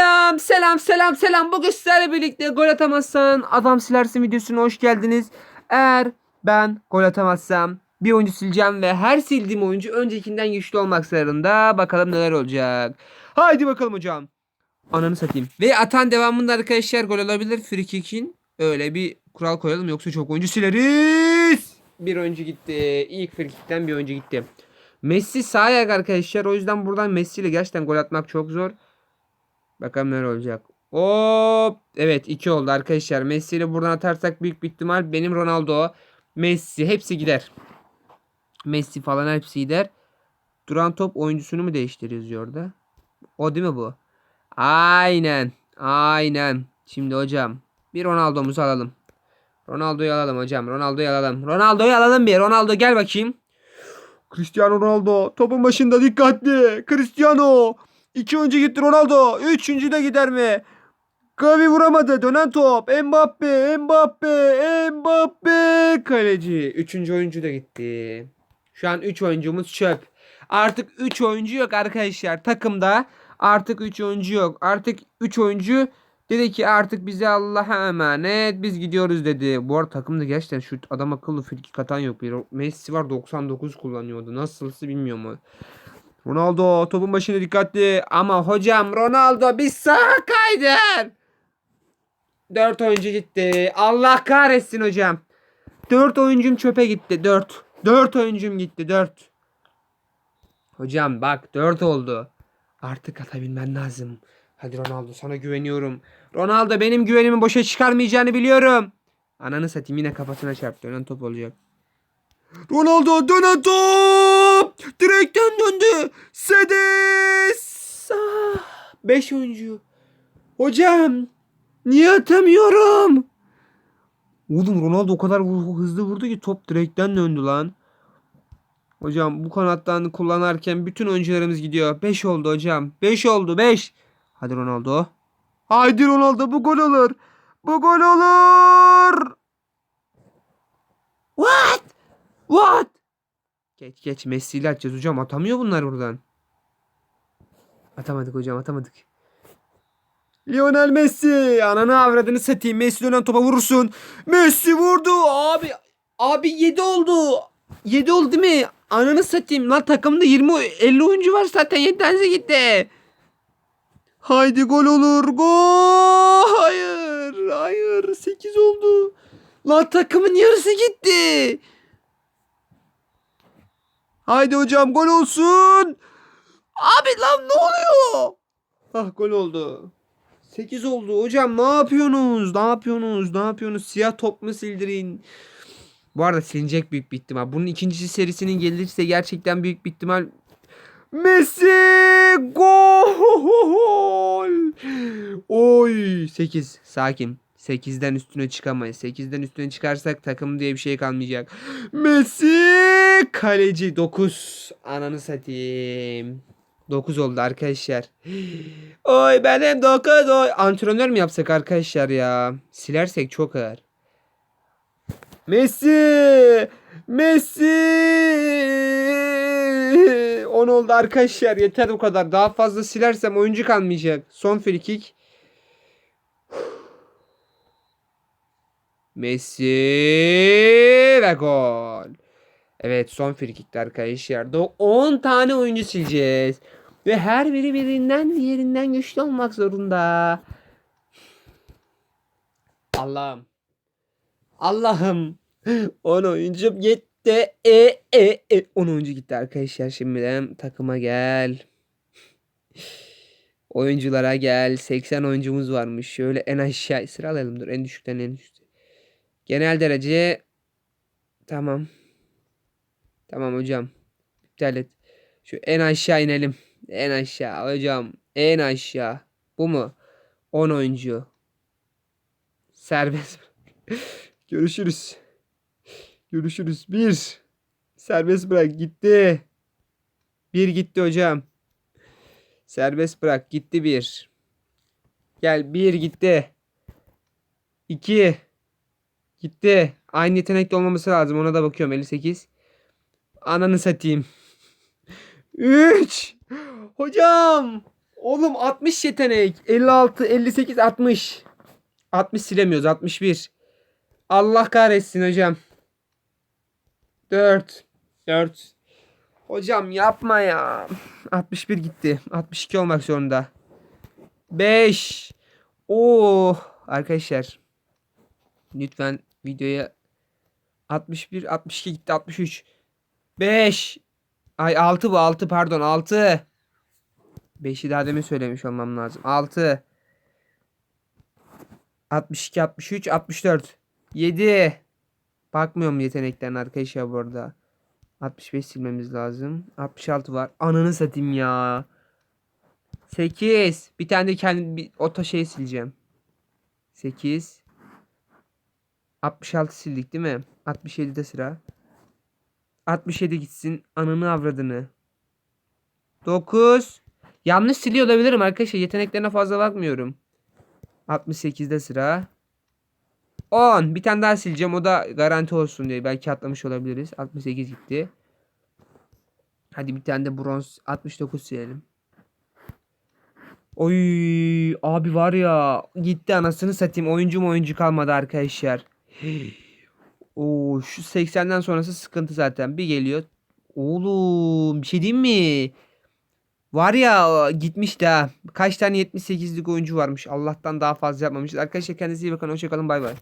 Selam, selam, selam, selam. Bugün sizlerle birlikte gol atamazsan adam silersin videosuna hoş geldiniz. Eğer ben gol atamazsam bir oyuncu sileceğim ve her sildiğim oyuncu öncekinden güçlü olmak zorunda. Bakalım neler olacak. Haydi bakalım hocam. Ananı satayım. Ve atan devamında arkadaşlar gol alabilir. Free kick'in öyle bir kural koyalım yoksa çok oyuncu sileriz. Bir oyuncu gitti. İlk free kick'ten bir oyuncu gitti. Messi sağ ayak arkadaşlar. O yüzden buradan Messi ile gerçekten gol atmak çok zor. Bakalım neler olacak. Hop. Evet 2 oldu arkadaşlar. Messi ile buradan atarsak büyük bir ihtimal benim Ronaldo, Messi hepsi gider. Messi falan hepsi gider. Duran top oyuncusunu mu değiştiriyoruz diyor orada? O değil mi bu? Aynen. Aynen. Şimdi hocam bir Ronaldo'muzu alalım. Ronaldo'yu alalım hocam. Ronaldo'yu alalım. Ronaldo'yu alalım bir. Ronaldo gel bakayım. Cristiano Ronaldo topun başında dikkatli. Cristiano. İki oyuncu gitti Ronaldo. Üçüncü de gider mi? Gavi vuramadı. Dönen top. Mbappe. Mbappe. Mbappe. Kaleci. Üçüncü oyuncu da gitti. Şu an üç oyuncumuz çöp. Artık üç oyuncu yok arkadaşlar. Takımda artık üç oyuncu yok. Artık üç oyuncu dedi ki artık bize Allah'a emanet biz gidiyoruz dedi. Bu arada takımda gerçekten şu adam akıllı frikik atan yok. Messi var 99 kullanıyordu. Nasılsı bilmiyorum. Ronaldo topun başına dikkatli ama hocam Ronaldo bir sağa kaydır. 4 oyuncu gitti. Allah kahretsin hocam. 4 oyuncum çöpe gitti. 4. 4 oyuncum gitti. 4. Hocam bak 4 oldu. Artık atabilmen lazım. Hadi Ronaldo sana güveniyorum. Ronaldo benim güvenimi boşa çıkarmayacağını biliyorum. Ananı satayım yine kafasına çarptı. Dönen top olacak. Ronaldo dönen top. Direkten döndü. Sedes. 5 oyuncu. Hocam. Niye atamıyorum? Oğlum Ronaldo o kadar hızlı vurdu ki top direkten döndü lan. Hocam bu kanattan kullanırken bütün oyuncularımız gidiyor. 5 oldu hocam. 5 oldu 5. Hadi Ronaldo. Haydi Ronaldo bu gol olur. Bu gol olur. What? What? Geç geç Messi atacağız hocam. Atamıyor bunlar buradan. Atamadık hocam atamadık. Lionel Messi. Ananı avradını satayım. Messi dönen topa vurursun. Messi vurdu. Abi abi 7 oldu. 7 oldu değil mi? Ananı satayım. Lan takımda 20 50 oyuncu var zaten 7 tanesi gitti. Haydi gol olur. Gol. Hayır. Hayır. 8 oldu. Lan takımın yarısı gitti. Haydi hocam gol olsun. Abi lan ne oluyor? Ah gol oldu. 8 oldu. Hocam ne yapıyorsunuz? Ne yapıyorsunuz? Ne yapıyorsunuz? Siyah top mu sildirin? Bu arada silinecek büyük bir ihtimal. Bunun ikinci serisinin gelirse gerçekten büyük bir ihtimal Messi gol. Oy 8 sakin. 8'den üstüne çıkamayız. 8'den üstüne çıkarsak takım diye bir şey kalmayacak. Messi kaleci 9. Ananı satayım. 9 oldu arkadaşlar. Oy benim 9 oy. Antrenör mü yapsak arkadaşlar ya? Silersek çok ağır. Messi! Messi! 10 oldu arkadaşlar. Yeter bu kadar. Daha fazla silersem oyuncu kalmayacak. Son free kick. Messi ve gol. Evet son free kick'ti arkadaşlar. Da 10 tane oyuncu sileceğiz. Ve her biri birinden diğerinden güçlü olmak zorunda. Allah'ım. Allah'ım. 10 oyuncum gitti. E, e, e. 10 oyuncu gitti arkadaşlar. Şimdiden takıma gel. Oyunculara gel. 80 oyuncumuz varmış. Şöyle en aşağı sıralayalım. Dur en düşükten en düşük. Genel derece tamam. Tamam hocam. İptal et. Şu en aşağı inelim. En aşağı hocam. En aşağı. Bu mu? 10 oyuncu. Serbest. Görüşürüz. Görüşürüz. Bir. Serbest bırak. Gitti. Bir gitti hocam. Serbest bırak. Gitti bir. Gel bir gitti. İki. Gitti. Aynı yetenekli olmaması lazım. Ona da bakıyorum. 58. Ananı satayım. 3. Hocam. Oğlum 60 yetenek. 56, 58, 60. 60 silemiyoruz. 61. Allah kahretsin hocam. 4. 4. Hocam yapma ya. 61 gitti. 62 olmak zorunda. 5. Oo arkadaşlar. Lütfen videoya 61 62 gitti 63. 5. Ay 6 bu 6 pardon 6. 5'i daha demin söylemiş olmam lazım. 6. 62 63 64. 7. Bakmıyorum yeteneklerine arkadaşlar bu arada. 65 silmemiz lazım. 66 var. Ananı satayım ya. 8. Bir tane de kendi bir oto şey sileceğim. 8. 66 sildik değil mi? 67'de sıra. 67 gitsin. Ananı avradını. 9. Yanlış siliyor olabilirim arkadaşlar. Yeteneklerine fazla bakmıyorum. 68'de sıra. 10. Bir tane daha sileceğim. O da garanti olsun diye. Belki atlamış olabiliriz. 68 gitti. Hadi bir tane de bronz 69 silelim. Oy abi var ya gitti anasını satayım oyuncu mu oyuncu kalmadı arkadaşlar. Oo şu 80'den sonrası sıkıntı zaten bir geliyor. Oğlum bir şey diyeyim mi? Var ya gitmiş de. Kaç tane 78'lik oyuncu varmış. Allah'tan daha fazla yapmamışız. Arkadaşlar kendinize iyi bakın. Hoşçakalın bay bay.